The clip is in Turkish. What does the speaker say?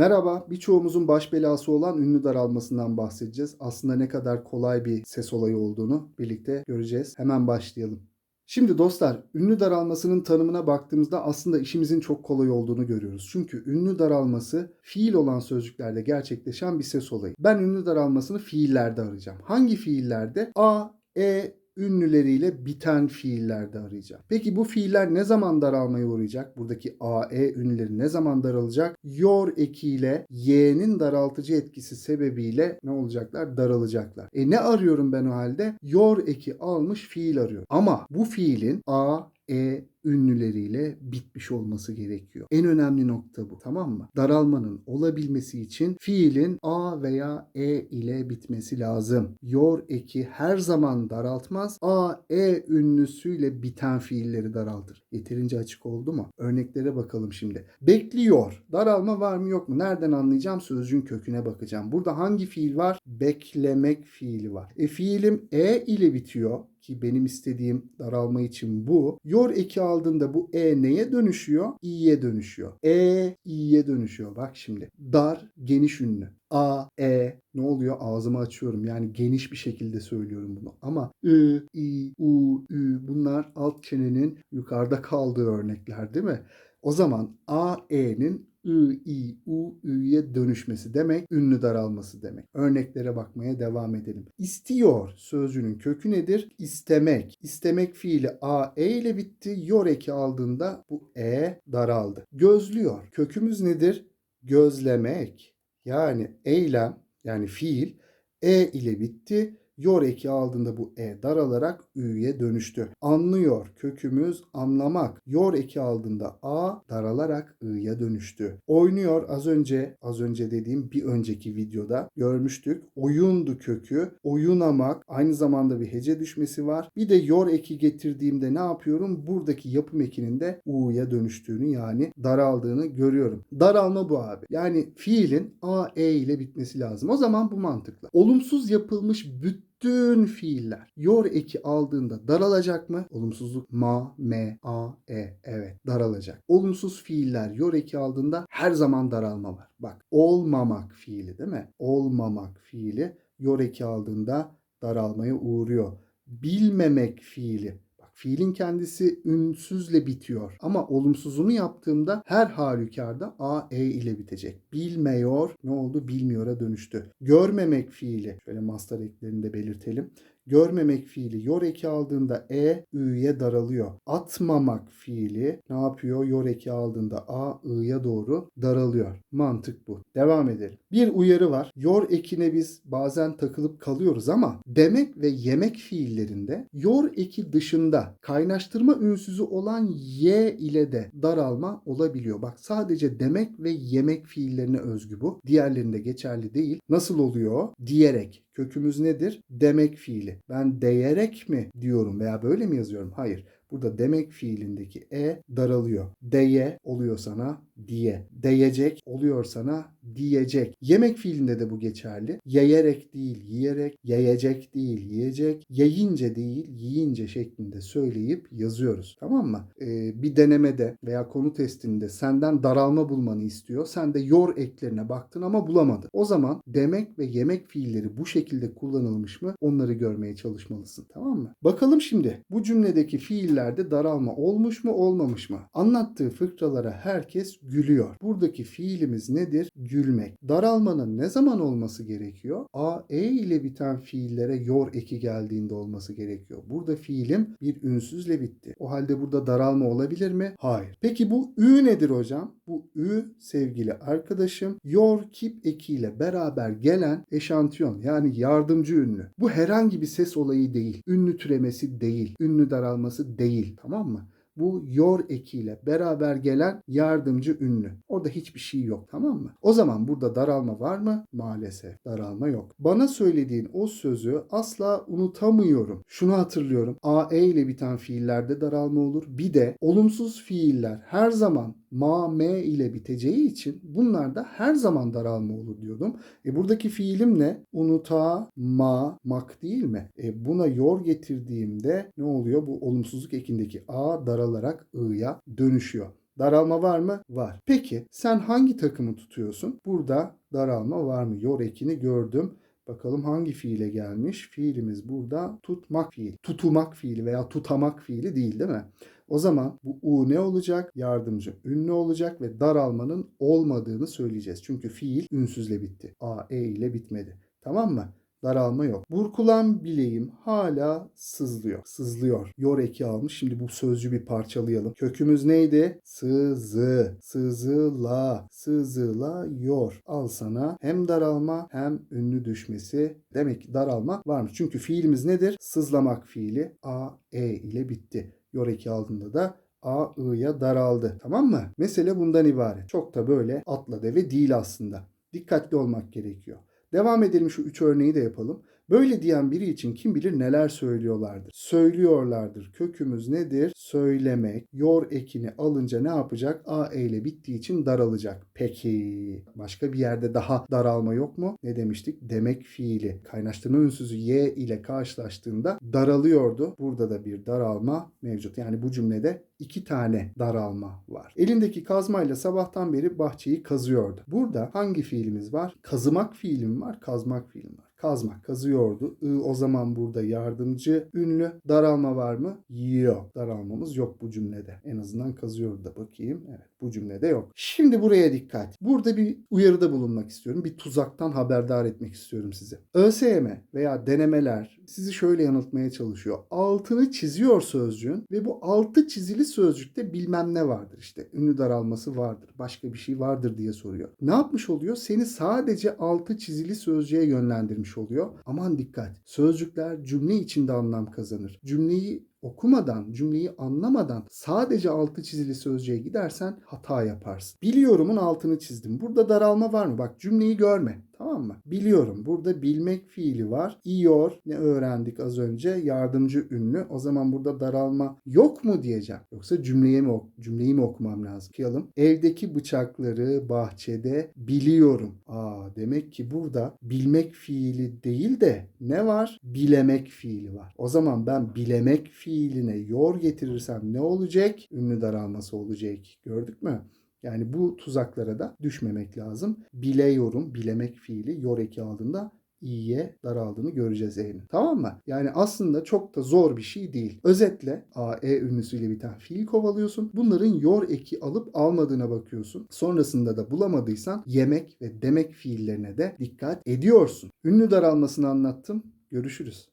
Merhaba, birçoğumuzun baş belası olan ünlü daralmasından bahsedeceğiz. Aslında ne kadar kolay bir ses olayı olduğunu birlikte göreceğiz. Hemen başlayalım. Şimdi dostlar, ünlü daralmasının tanımına baktığımızda aslında işimizin çok kolay olduğunu görüyoruz. Çünkü ünlü daralması fiil olan sözcüklerde gerçekleşen bir ses olayı. Ben ünlü daralmasını fiillerde arayacağım. Hangi fiillerde? A, E, ünlüleriyle biten fiillerde arayacağım. Peki bu fiiller ne zaman daralmaya uğrayacak? Buradaki a, e ünlüleri ne zaman daralacak? Yor ekiyle y'nin daraltıcı etkisi sebebiyle ne olacaklar? Daralacaklar. E ne arıyorum ben o halde? Yor eki almış fiil arıyorum. Ama bu fiilin a, e ünlüleriyle bitmiş olması gerekiyor. En önemli nokta bu. Tamam mı? Daralmanın olabilmesi için fiilin a veya e ile bitmesi lazım. Yor eki her zaman daraltmaz. A, e ünlüsüyle biten fiilleri daraltır. Yeterince açık oldu mu? Örneklere bakalım şimdi. Bekliyor. Daralma var mı yok mu? Nereden anlayacağım? Sözcüğün köküne bakacağım. Burada hangi fiil var? Beklemek fiili var. E fiilim e ile bitiyor ki benim istediğim daralma için bu. Yor eki aldığında bu e neye dönüşüyor? i'ye dönüşüyor. E i'ye dönüşüyor. Bak şimdi. Dar geniş ünlü. A, E ne oluyor? Ağzımı açıyorum. Yani geniş bir şekilde söylüyorum bunu. Ama I, I, U, Ü bunlar alt çenenin yukarıda kaldığı örnekler değil mi? O zaman A, E'nin I, I, U, Ü'ye dönüşmesi demek, ünlü daralması demek. Örneklere bakmaya devam edelim. İstiyor sözcüğünün kökü nedir? İstemek. İstemek fiili A, E ile bitti. Yor eki aldığında bu E daraldı. Gözlüyor. Kökümüz nedir? Gözlemek. Yani eylem yani fiil e ile bitti. Yor eki aldığında bu e daralarak ü'ye dönüştü. Anlıyor kökümüz anlamak. Yor eki aldığında a daralarak i'ye dönüştü. Oynuyor az önce az önce dediğim bir önceki videoda görmüştük. Oyundu kökü. Oyunamak aynı zamanda bir hece düşmesi var. Bir de yor eki getirdiğimde ne yapıyorum? Buradaki yapım ekinin de u'ya dönüştüğünü yani daraldığını görüyorum. Daralma bu abi. Yani fiilin a e ile bitmesi lazım. O zaman bu mantıkla. Olumsuz yapılmış bütün bütün fiiller yor eki aldığında daralacak mı? Olumsuzluk ma, me, a, e. Evet daralacak. Olumsuz fiiller yor eki aldığında her zaman daralma var. Bak olmamak fiili değil mi? Olmamak fiili yor eki aldığında daralmaya uğruyor. Bilmemek fiili Fiilin kendisi ünsüzle bitiyor. Ama olumsuzunu yaptığımda her halükarda a, e ile bitecek. Bilmiyor ne oldu? Bilmiyora dönüştü. Görmemek fiili. Şöyle master eklerini de belirtelim. Görmemek fiili yor eki aldığında e, ü'ye daralıyor. Atmamak fiili ne yapıyor? Yor eki aldığında a, i'ye doğru daralıyor. Mantık bu. Devam edelim. Bir uyarı var. Yor ekine biz bazen takılıp kalıyoruz ama demek ve yemek fiillerinde yor eki dışında kaynaştırma ünsüzü olan y ile de daralma olabiliyor. Bak sadece demek ve yemek fiillerine özgü bu. Diğerlerinde geçerli değil. Nasıl oluyor? Diyerek. Kökümüz nedir? Demek fiili. Ben değerek mi diyorum veya böyle mi yazıyorum? Hayır. Burada demek fiilindeki e daralıyor. Deye oluyor sana diye. Deyecek oluyor sana diyecek. Yemek fiilinde de bu geçerli. Yeyerek değil yiyerek, yiyecek değil yiyecek, yiyince değil yiyince şeklinde söyleyip yazıyoruz. Tamam mı? Ee, bir denemede veya konu testinde senden daralma bulmanı istiyor. Sen de yor eklerine baktın ama bulamadın. O zaman demek ve yemek fiilleri bu şekilde kullanılmış mı onları görmeye çalışmalısın. Tamam mı? Bakalım şimdi bu cümledeki fiillerde daralma olmuş mu olmamış mı? Anlattığı fıkralara herkes gülüyor. Buradaki fiilimiz nedir? Gülmek. Daralmanın ne zaman olması gerekiyor? A, E ile biten fiillere yor eki geldiğinde olması gerekiyor. Burada fiilim bir ünsüzle bitti. O halde burada daralma olabilir mi? Hayır. Peki bu ü nedir hocam? Bu ü sevgili arkadaşım yor kip ekiyle beraber gelen eşantiyon yani yardımcı ünlü. Bu herhangi bir ses olayı değil. Ünlü türemesi değil. Ünlü daralması değil. Tamam mı? bu yor ekiyle beraber gelen yardımcı ünlü. Orada hiçbir şey yok tamam mı? O zaman burada daralma var mı? Maalesef daralma yok. Bana söylediğin o sözü asla unutamıyorum. Şunu hatırlıyorum. AE ile biten fiillerde daralma olur. Bir de olumsuz fiiller her zaman ma, me ile biteceği için bunlarda her zaman daralma olur diyordum. E buradaki fiilim ne? Unuta, ma, mak değil mi? E buna yor getirdiğimde ne oluyor? Bu olumsuzluk ekindeki a daralarak i'ya dönüşüyor. Daralma var mı? Var. Peki sen hangi takımı tutuyorsun? Burada daralma var mı? Yor ekini gördüm. Bakalım hangi fiile gelmiş? Fiilimiz burada tutmak fiil. Tutumak fiili veya tutamak fiili değil değil mi? O zaman bu u ne olacak? Yardımcı ünlü olacak ve daralmanın olmadığını söyleyeceğiz. Çünkü fiil ünsüzle bitti. A, E ile bitmedi. Tamam mı? Daralma yok. Burkulan bileğim hala sızlıyor. Sızlıyor. Yor eki almış. Şimdi bu sözcüğü bir parçalayalım. Kökümüz neydi? Sızı. Sızıla. Sızılıyor. Al sana hem daralma hem ünlü düşmesi. Demek ki daralma varmış. Çünkü fiilimiz nedir? Sızlamak fiili. A, E ile bitti. Yor eki aldığında da A, I'ya daraldı. Tamam mı? Mesele bundan ibaret. Çok da böyle atla deve değil aslında. Dikkatli olmak gerekiyor. Devam edelim şu üç örneği de yapalım. Böyle diyen biri için kim bilir neler söylüyorlardır. Söylüyorlardır. Kökümüz nedir? Söylemek. Yor ekini alınca ne yapacak? A e ile bittiği için daralacak. Peki başka bir yerde daha daralma yok mu? Ne demiştik? Demek fiili. Kaynaştırma ünsüzü y ile karşılaştığında daralıyordu. Burada da bir daralma mevcut. Yani bu cümlede iki tane daralma var. Elindeki kazmayla sabahtan beri bahçeyi kazıyordu. Burada hangi fiilimiz var? Kazımak fiilim var, kazmak fiilim var. Kazmak, kazıyordu. I o zaman burada yardımcı ünlü. Daralma var mı? Yok. Daralmamız yok bu cümlede. En azından kazıyordu da bakayım. Evet bu cümlede yok. Şimdi buraya dikkat. Burada bir uyarıda bulunmak istiyorum. Bir tuzaktan haberdar etmek istiyorum sizi. ÖSYM veya denemeler sizi şöyle yanıltmaya çalışıyor. Altını çiziyor sözcüğün ve bu altı çizili sözcükte bilmem ne vardır. İşte ünlü daralması vardır. Başka bir şey vardır diye soruyor. Ne yapmış oluyor? Seni sadece altı çizili sözcüğe yönlendirmiş oluyor. Aman dikkat. Sözcükler cümle içinde anlam kazanır. Cümleyi okumadan, cümleyi anlamadan sadece altı çizili sözcüğe gidersen hata yaparsın. Biliyorumun altını çizdim. Burada daralma var mı? Bak cümleyi görme. Tamam mı? Biliyorum. Burada bilmek fiili var. İyor. Ne öğrendik az önce? Yardımcı ünlü. O zaman burada daralma yok mu diyeceğim. Yoksa cümleyi mi, cümleyi mi okumam lazım? Okuyalım. Evdeki bıçakları bahçede biliyorum. Aa demek ki burada bilmek fiili değil de ne var? Bilemek fiili var. O zaman ben bilemek fiiline yor getirirsem ne olacak? Ünlü daralması olacak. Gördük mü? Yani bu tuzaklara da düşmemek lazım. Bileyorum, bilemek fiili yor eki aldığında i'ye daraldığını göreceğiz e'nin. Tamam mı? Yani aslında çok da zor bir şey değil. Özetle a, e ünlüsüyle biten fiil kovalıyorsun. Bunların yor eki alıp almadığına bakıyorsun. Sonrasında da bulamadıysan yemek ve demek fiillerine de dikkat ediyorsun. Ünlü daralmasını anlattım. Görüşürüz.